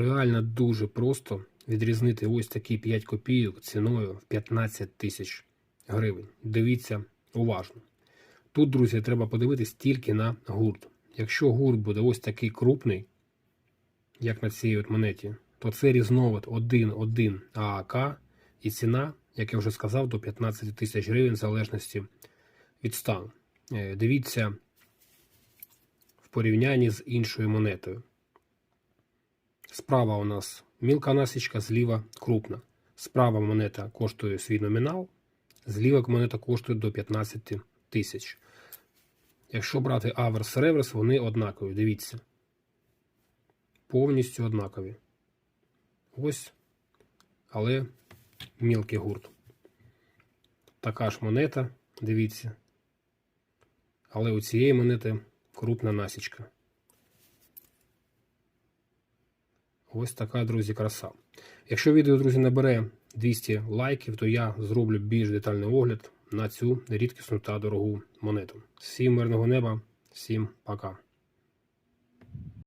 Реально дуже просто відрізнити ось такі 5 копійок ціною в 15 тисяч гривень. Дивіться уважно. Тут, друзі, треба подивитись тільки на гурт. Якщо гурт буде ось такий крупний, як на цій от монеті, то це різновид 1-1 ААК і ціна, як я вже сказав, до 15 тисяч гривень в залежності від стану. Е, Дивіться в порівнянні з іншою монетою. Справа у нас мілка насічка, зліва крупна. Справа монета коштує свій номінал, зліва монета коштує до 15 тисяч. Якщо брати аверс реверс, вони однакові. Дивіться. Повністю однакові. Ось, але мілкий гурт. Така ж монета, дивіться. Але у цієї монети крупна насічка. Ось така, друзі, краса. Якщо відео, друзі, набере 200 лайків, то я зроблю більш детальний огляд на цю рідкісну та дорогу монету. Всім мирного неба, всім пока.